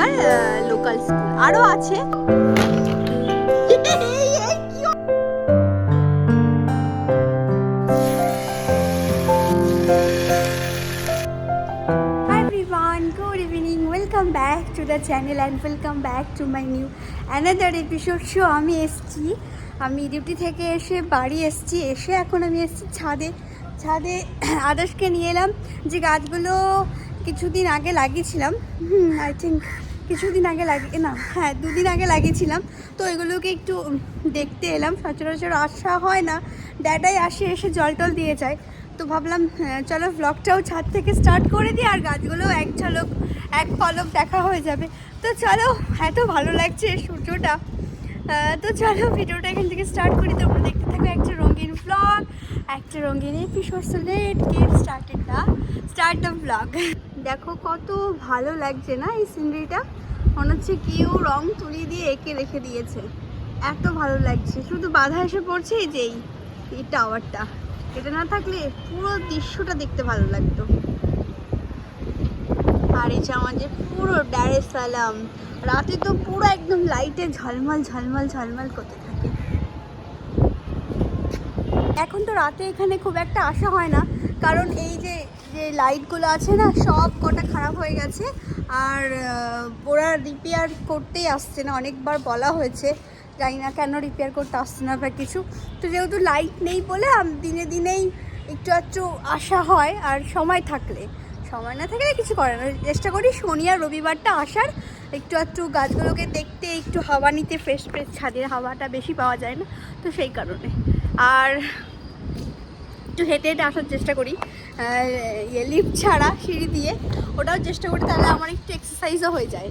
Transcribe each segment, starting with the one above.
এখানকার local school আরও আছে। Back to the channel and welcome back to my new another episode show আমি এসছি, আমি ডিউটি থেকে এসে বাড়ি এসছি, এসে এখন আমি এসছি ছাদে। ছাদে আদর্শকে নিয়ে এলাম যে গাছগুলো কিছুদিন আগে লাগিয়েছিলাম। আই থিঙ্ক কিছুদিন আগে লাগিয়ে না হ্যাঁ দুদিন আগে লাগিয়েছিলাম। তো এগুলোকে একটু দেখতে এলাম, সচরাচর আসা হয় না। ড্যাডাই আসে, এসে জল টল দিয়ে যায়। তো ভাবলাম চলো ব্লগটাও ছাদ থেকে স্টার্ট করে দিই, আর গাছগুলো এক ঝলক, এক পলক দেখা হয়ে যাবে। তো চলো, এত ভালো লাগছে সূর্যটা। তো চলো ভিডিওটা এখান থেকে স্টার্ট করি। তোমরা দেখতে থাকো একটা রঙিন ব্লগ একটা রঙিন episode so let get started the start the blog দেখো কত ভালো লাগছে না এই সিনারিটা মনে হচ্ছে কেউ রং তুলি দিয়ে এঁকে রেখে দিয়েছে। এত ভালো লাগছে। শুধু বাধা এসে পড়ছে এই যে এই- টাওয়ারটা। এটা না থাকলে পুরো দৃশ্যটা দেখতে ভালো লাগতো। আর এই যে পুরো ডারে সালাম রাতে তো পুরো একদম লাইটে ঝলমল ঝলমল ঝলমল করতে থাকে। এখন তো রাতে এখানে খুব একটা আসা হয় না। কারণ এই যে যে লাইটগুলো আছে না, সব কটা খারাপ হয়ে গেছে। আর ওরা রিপেয়ার করতেই আসছে না। অনেকবার বলা হয়েছে, জানি না কেন রিপেয়ার করতে আসছে না বা কিছু। তো যেহেতু লাইট নেই বলে দিনে দিনেই একটু একটু আসা হয়, আর সময় থাকলে। সময় না থাকলে কিছু করে না চেষ্টা করি শনি আর রবিবারটা আসার। একটু একটু গাছগুলোকে দেখতে, একটু হাওয়া নিতে ফ্রেশ ফ্রেশ ছাদের হাওয়াটা বেশি পাওয়া যায় না। তো সেই কারণে। আর একটু হেঁটে হেঁটে আসার চেষ্টা করি। লিফট ছাড়া সিঁড়ি দিয়ে ওটাও চেষ্টা করি, তাহলে আমার একটু এক্সারসাইজও হয়ে যায়।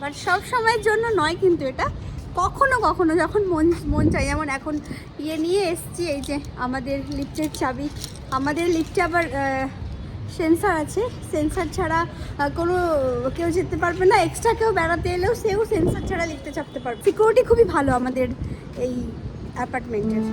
বাট সব সময়ের জন্য নয় কিন্তু এটা। কখনো কখনো যখন মন মন চাই যেমন এখন ইয়ে নিয়ে এসছি, এই যে আমাদের লিফটের চাবি। আমাদের লিফটে আবার সেন্সার আছে। সেন্সার ছাড়া কোনো, কেউ যেতে পারবে না। এক্সট্রা কেউ বেড়াতে এলেও সেও সেন্সার ছাড়া লিফটে চাপতে পারবে। সিকিউরিটি খুবই ভালো আমাদের এই অ্যাপার্টমেন্টের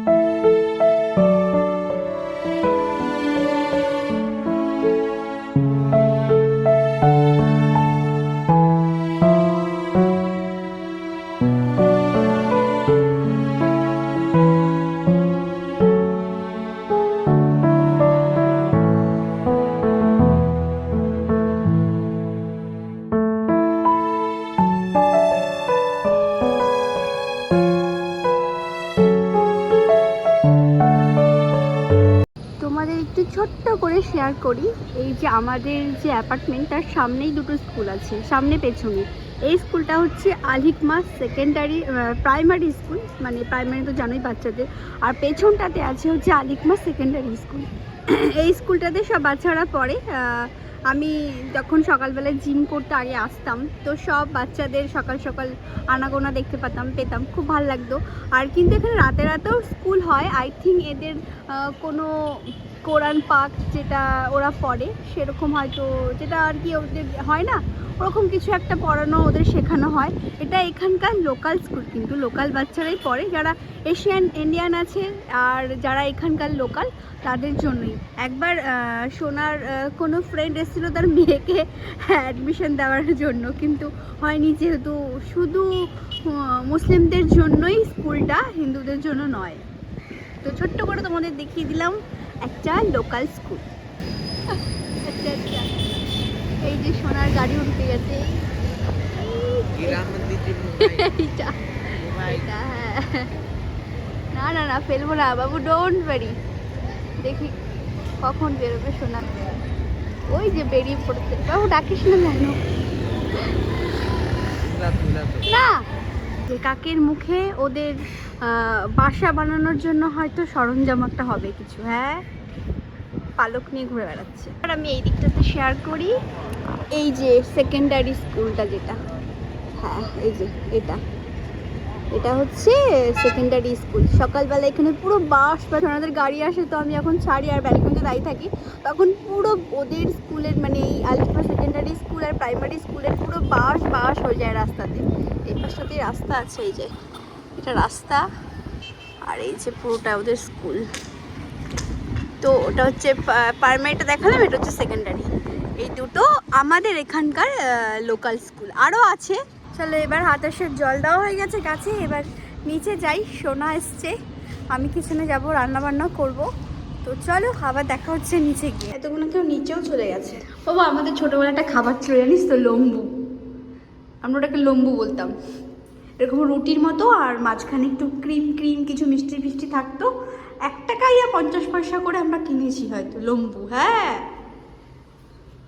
ছোট্ট করে শেয়ার করি, এই যে আমাদের যে অ্যাপার্টমেন্ট তার সামনেই দুটো স্কুল আছে, সামনে পেছনে। এই স্কুলটা হচ্ছে আলিকমা সেকেন্ডারি প্রাইমারি স্কুল মানে প্রাইমারি তো জানোই বাচ্চাদের। আর পেছনটাতে আছে হচ্ছে আলিকমা সেকেন্ডারি স্কুল এই স্কুলটাতে সব বাচ্চারা পড়ে। আমি যখন সকালবেলায় জিম করতে আগে আসতাম, তো সব বাচ্চাদের সকাল সকাল আনাগোনা দেখতে পেতাম পেতাম। খুব ভালো লাগতো। আর কিন্তু এখানে রাতে রাতেও স্কুল হয়। আই থিঙ্ক এদের কোনো কোরআন পাক যেটা ওরা পড়ে, সেরকম হয়তো যেটা আর কি ওদের হয় না, ওরকম কিছু একটা পড়ানো ওদের শেখানো হয়। এটা এখানকার লোকাল স্কুল কিন্তু লোকাল বাচ্চারাই পড়ে, যারা এশিয়ান ইন্ডিয়ান আছে আর যারা এখানকার লোকাল তাদের জন্যই। একবার সোনার কোনো ফ্রেন্ড এসেছিল তার মেয়েকে অ্যাডমিশন দেওয়ার জন্য, কিন্তু হয়নি যেহেতু শুধু মুসলিমদের জন্যই স্কুলটা হিন্দুদের জন্য নয়। তো ছোট্ট করে তোমাদের দেখিয়ে দিলাম একটা লোকাল স্কুল আচ্ছা আচ্ছা এই যে সোনার গাড়ি উঠতে গেছে। এইটা এইটা হ্যাঁ। না না না ফেলব না বাবু ডোন্ট ভেরি দেখি কখন বেরোবে সোনা। ওই যে বেরিয়ে পড়তে বাবু ডাকিস না কেন? না। যে কাকের মুখে ওদের বাসা বানানোর জন্য হয়তো সরঞ্জাম একটা হবে কিছু হ্যাঁ? পালক নিয়ে ঘুরে বেড়াচ্ছে। আর আমি এই দিকটাতে শেয়ার করি, এই যে সেকেন্ডারি স্কুলটা যেটা হ্যাঁ এই যে এটা। এটা হচ্ছে সেকেন্ডারি স্কুল সকালবেলা এখানে পুরো বাস বা ওনাদের গাড়ি আসে, তো আমি এখন ছাড়ি আর ব্যালকনিতে দাঁড়িয়ে থাকি। তখন পুরো ওদের স্কুলের মানে এই আলিফা সেকেন্ডারি স্কুল আর প্রাইমারি স্কুলের পুরো বাস বাস হয়ে যায় রাস্তাতে। এই পাশটাতেই রাস্তা আছে, এই যে। এটা রাস্তা আর এই যে পুরোটা ওদের স্কুল। তো ওটা হচ্ছে প্রাইমারিটা দেখালাম, এটা হচ্ছে সেকেন্ডারি এই দুটো আমাদের এখানকার লোকাল স্কুল আরও আছে। চলো এবার হাতাশের জল দেওয়া হয়ে গেছে গাছে এবার নিচে যাই। সোনা এসছে। আমি কিচেনে যাব রান্না বান্না করব। তো চলো, আবার দেখা হচ্ছে নিচে গিয়ে। এতগুলো কেউ নিচেও চলে গেছে। বাবা আমাদের ছোটোবেলা একটা খাবার ছিল, জানিস তো? লম্বু। আমরা ওটাকে লম্বু বলতাম। এরকম রুটির মতো আর মাঝখানে একটু ক্রিম ক্রিম কিছু মিষ্টি ফিষ্টি থাকতো। এক টাকাই আর পঞ্চাশ পয়সা করে আমরা কিনেছি হয়তো, লম্বু হ্যাঁ।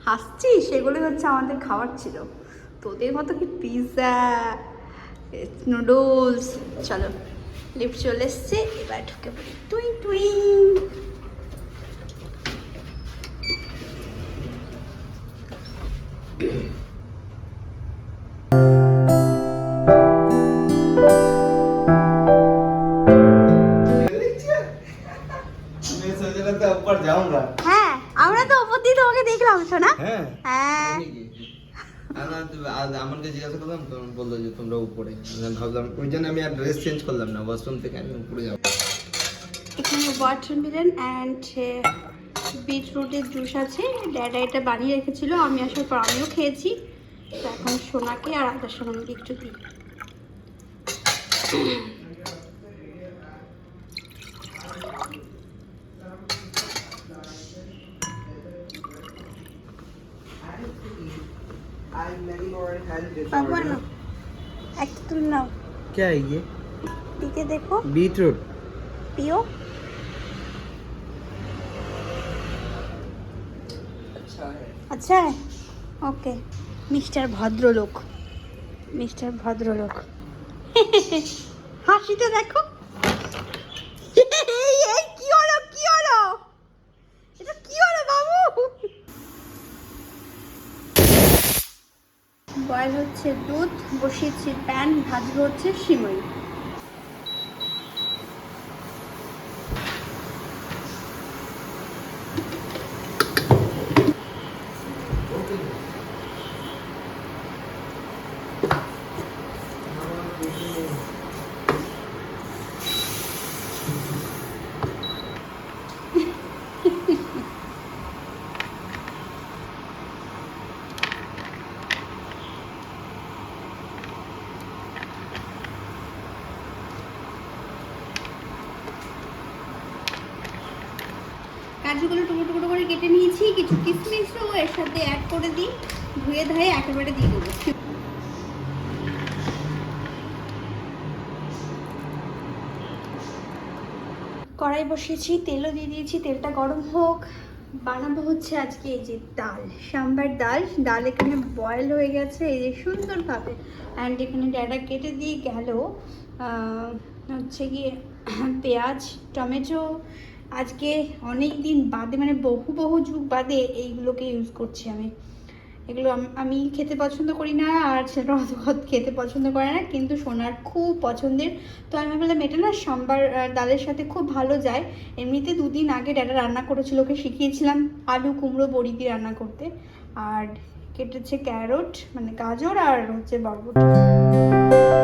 হাসছি সেগুলো হচ্ছে আমাদের খাবার ছিল। তোদের মতো কি পিৎজা, নুডলস? চলো লিফট চলে এসছে, এবার ঢুকে পড়ি। টুই টুই। मैं ভাবলাম ওই জন্য আমি আর ড্রেস চেঞ্জ করলাম না ওয়াশরুম থেকে আমি উপরে যাব। এখানে ওয়াটারমেলন অ্যান্ড বিটরুটের জুস আছে ড্যাডা এটা বানিয়ে রেখেছিল আমি আসার পর আমিও খেয়েছি। তো এখন সোনাকে আর আদার সোনাকে একটু দিই। বাবা না একটা তুল নাও क्या है ये দিকে দেখো बीटरूट পিও अच्छा है আচ্ছা ওকে মিস্টার ভদ্রলোক মিস্টার ভদ্রলোক হাসিটা দেখো বয়েল হচ্ছে দুধ বসিয়েছি প্যান ভাজবো হচ্ছে সিমই। কাজুগুলো টুকরো টুকরো করে কেটে নিয়েছি, কিছু কিশমিশও এর সাথে অ্যাড করে দিই, ধুয়ে ধুয়ে একেবারে দিয়ে দেবো। কড়াই বসিয়েছি, তেলও দিয়ে দিয়েছি, তেলটা গরম হোক। বানাবো হচ্ছে আজকে এই যে ডাল, সাম্বার ডাল। ডাল এখানে বয়েল হয়ে গেছে, এই যে সুন্দরভাবে। অ্যান্ড এখানে ড্যাডা কেটে দিয়ে গেল হচ্ছে গিয়ে পেঁয়াজ, টমেটো আজকে অনেক দিন বাদে মানে বহু বহু যুগ বাদে এইগুলোকে ইউজ করছি আমি। এগুলো আম- খেতে পছন্দ করি না আর সেটা অত খেতে পছন্দ করে না, কিন্তু সোনার খুব পছন্দের। তো আমি ভাবলাম এটা না সাম্বার ডালের সাথে খুব ভালো যায়। এমনিতে দুদিন আগে ড্যাডা রান্না করেছিল, ওকে শিখিয়েছিলাম আলু, কুমড়ো, বড়ি দিয়ে রান্না করতে। আর কেটেছে ক্যারট মানে গাজর আর হচ্ছে বরবটি।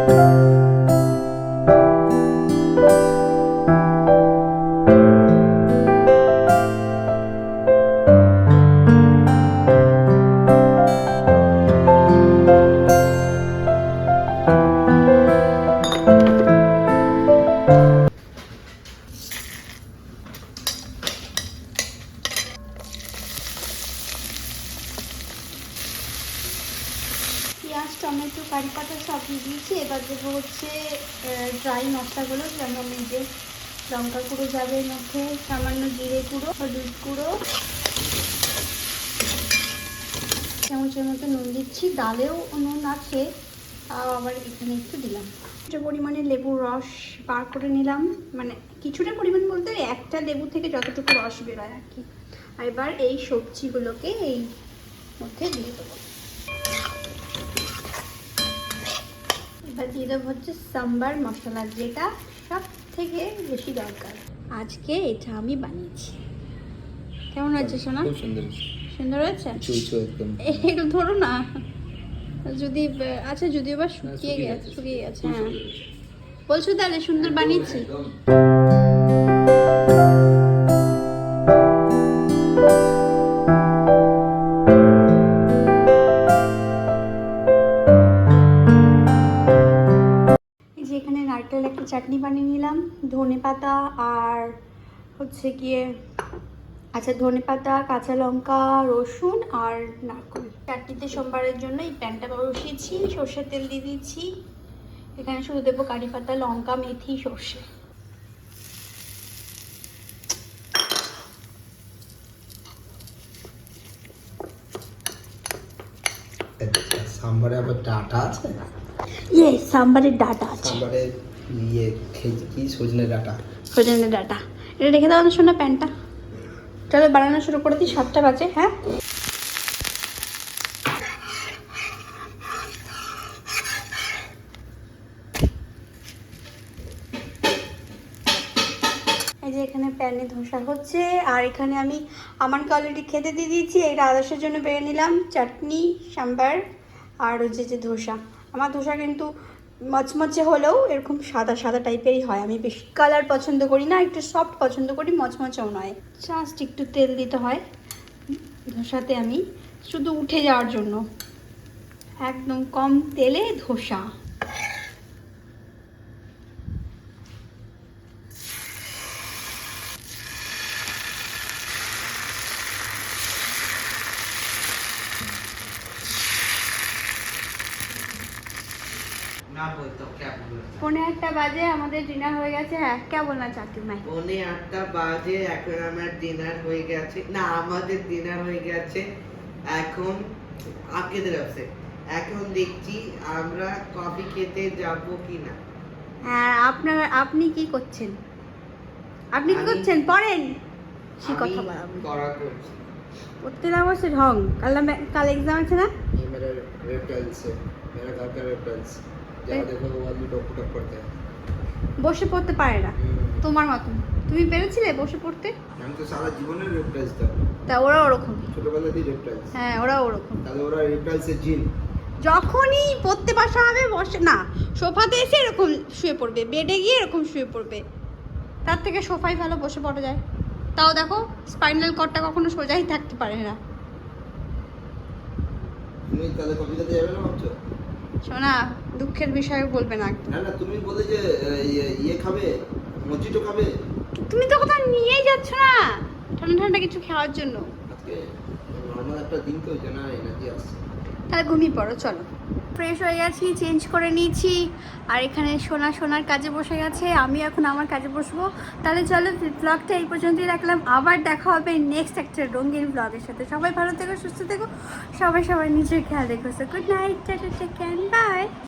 পেঁয়াজ, টমেটো কারি পাতা সব দিয়ে দিয়েছি। এবার দেবো হচ্ছে ড্রাই মশলাগুলো, যেমন এই যে লঙ্কা গুঁড়ো যাবে মধ্যে, সামান্য জিরে গুঁড়ো, হলুদ গুঁড়ো। চামচের মতো নুন দিচ্ছি, ডালেও নুন আছে, তাও আবার এখানে একটু দিলাম। কিছুটা পরিমাণে লেবুর রস বার করে নিলাম মানে কিছুটা পরিমাণ বলতে একটা লেবু থেকে যতটুকু রস বেরোয় আর কি। আর এবার এই সবজিগুলোকে এই মধ্যে দিয়ে দেবো। এবার দিয়ে দেবো হচ্ছে সাম্বার মশলা যেটা সব থেকে বেশি দরকার। আজকে এটা আমি বানিয়েছি। কেমন হয়েছে সোনা? সুন্দর সুন্দর হয়েছে? একটু ধরো না। যদি আচ্ছা যদিও বা শুকিয়ে গেছে। শুকিয়ে গেছে হ্যাঁ। বলছো তাহলে সুন্দর বানিয়েছি? চাটনি বানিয়ে নিলাম ধনে পাতা আর হচ্ছে গিয়ে আচ্ছা ধনে পাতা কাঁচা লঙ্কা রসুন আর নারকল। চাটনিতে সোমবারের জন্য এই প্যানটা বসিয়েছি সর্ষের তেল দিয়ে দিচ্ছি। এখানে শুধু দেবো কারি পাতা লঙ্কা মেথি সর্ষে। সাম্বারে আবার ডাটা আছে? ইয়ে সাম্বারের ডাটা আছে। ইয়ে কি সজনে ডাটা? সজনে ডাটা। এটা রেখে দাও না শোনা প্যানটা। চলো বানানো শুরু করে দিই, সাতটা বাজে হ্যাঁ? এই যে এখানে প্যানে ধোসা হচ্ছে, আর এখানে আমি আমাকে অলরেডি খেতে দিয়ে দিয়েছি, এটা আদর্শের জন্য বেড়ে নিলাম, চাটনি, সাম্বার, আর হচ্ছে যে ধোসা। আমার ধোসা কিন্তু মচমচে হলেও এরকম সাদা সাদা টাইপেরই হয়। আমি বেশি কালার পছন্দ করি না, একটু সফট পছন্দ করি, মচমচেও নয়। জাস্ট একটু তেল দিতে হয়। ধোসাতে আমি শুধু উঠে যাওয়ার জন্য। একদম কম তেলে ধোসা। হ্যাঁ, হ্যাঁ আপনি কি করছেন? আপনি কি করছেন? পড়েন। সে কথা পড়তে না বসে ঢং। কাল কাল এক্সাম আছে না? বসে পড়তে পারে না। তোমার মতন। তুমি পেরেছিলে বসে পড়তে? আমি তো সারা জীবনের রেপটাইল তা। ওরা ওরকম ছোটবেলা থেকে রেপটাইলস হ্যাঁ ওরা ওরকম। তাহলে ওরা রেপটাইলস এর জিন। যখনই পড়তে বসা হবে বসে না সোফাতে এসে এরকম শুয়ে পড়বে বেডে গিয়ে এরকম শুয়ে পড়বে। তার থেকে সোফায় ভালো বসে পড়া যায়। তাও দেখো স্পাইনাল কর্ডটা কখনো সোজাই থাকতে পারে না। তুমি তাহলে কবিতাতে যাবে না ভাবছ? শোনা দুঃখের বিষয়ে বলবে না না না তুমি বলে যে ইয়ে- খাবে মজিটো খাবে। তুমি তো কোথাও নিয়েই যাচ্ছ না ঠান্ডা ঠান্ডা কিছু খাওয়ার জন্য। আজকে নর্মাল একটা দিন তো জন্য এনার্জি আসছে। তাহলে ঘুমিয়ে পড়ো, চলো। ফ্রেশ হয়ে গেছি চেঞ্জ করে নিয়েছি। আর এখানে সোনা, সোনার কাজে বসে গেছে। আমি এখন আমার কাজে বসবো। তাহলে চলো ব্লগটা এই পর্যন্তই রাখলাম। আবার দেখা হবে নেক্সট একটা রঙিন ব্লগের সাথে। সবাই ভালো থেকো, সুস্থ থেকো। সবাই সবাই নিজের খেয়াল রেখো। Good night tata take bye